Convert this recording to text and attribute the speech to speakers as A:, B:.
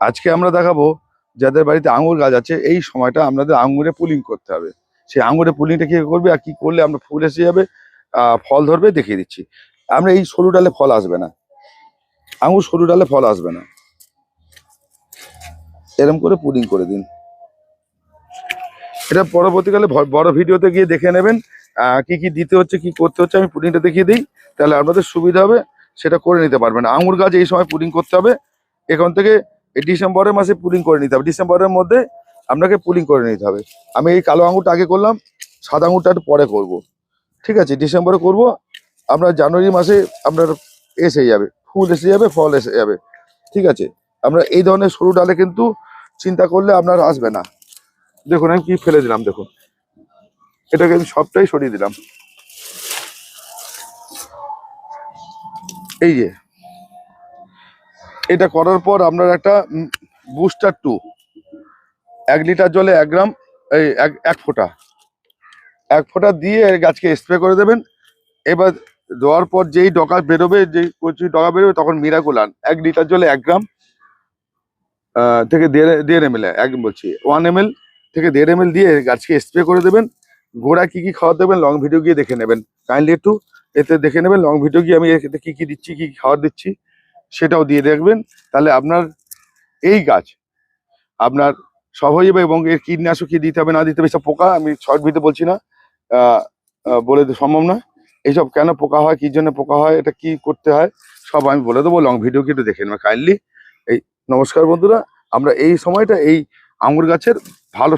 A: আজকে আমরা দেখাবো যাদের বাড়িতে আঙুর গাছ আছে, এই সময়টা আপনাদের আঙুরে পুলিং করতে হবে। সেই আঙুরে পুলিংটা কি করবে আর কি করলে আমরা ফুল এসে যাবে ফল ধরবে দেখিয়ে দিচ্ছি। আমরা এই সরু ডালে ফল আসবে না। আঙুর সরু ডালে ফল আসবে না। এরম করে পুলিং করে দিন। এটা পরবর্তীকালে বড় ভিডিওতে গিয়ে দেখে নেবেন কি কি দিতে হচ্ছে, কি করতে হচ্ছে, আমি পুডিংটা দেখিয়ে দিই। তাহলে আপনাদের সুবিধা হবে, সেটা করে নিতে পারবেন। আঙুর গাছ এই সময় পুডিং করতে হবে। এখান থেকে এই ডিসেম্বরের মাসে পুলিং করে নিতে হবে। ডিসেম্বরের মধ্যে আপনাকে পুলিং করে নিতে হবে। আমি এই কালো আঙুরটা আগে করলাম, সাদা আঙুরটা একটু পরে করব। ঠিক আছে, ডিসেম্বরে করব, আপনার জানুয়ারি মাসে আপনার এসে যাবে, ফুল এসে যাবে, ফল এসে যাবে। ঠিক আছে, আমরা এই ধরনের সরু ডালে কিন্তু চিন্তা করলে আপনার আসবে না। দেখুন, আমি কি ফেলে দিলাম, দেখুন। এটাকে আমি সবটাই সরিয়ে দিলাম। এই যে এটা করার পর আপনার একটা বুস্টার টু এক লিটার জলে এক গ্রাম, এই, এক ফোঁটা। এক ফোঁটা দিয়ে গাছকে স্প্রে করে দেবেন। এবার দেওয়ার পর যেই ডগা বেরোবে, যেই কচি ডগা বেরোবে, তখন মিরাকুলান এক লিটার জলে এক গ্রাম থেকে দেড় দেড় এম এল এক বলছি ওয়ান এম থেকে দেড় এম দিয়ে গাছকে স্প্রে করে দেবেন। গোড়া কি কি খাওয়ার দেবেন লং ভিডিও গিয়ে দেখে নেবেন। কাইন্ডলি একটু এতে দেখে নেবেন লং ভিডিও গিয়ে আমি এতে কি কি দিচ্ছি, কি কি খাবার দিচ্ছি। সেটাও দিয়ে দেখবেন। তাহলে আপনার এই গাছ, আপনার যাবে এবং এর কীটনাশক কি দিতে হবে না দিতে হবে সব পোকা, আমি শর্ট ভিডিও বলছি না বলে তো সম্ভব না এইসব কেন পোকা হয় কি জন্য পোকা হয়, এটা কি করতে হয়, সব আমি বলে দেবো। লং ভিডিও কিন্তু দেখে নেবেন কাইন্ডলি এই, নমস্কার বন্ধুরা, আমরা এই সময়টা এই আঙুর গাছের ভালো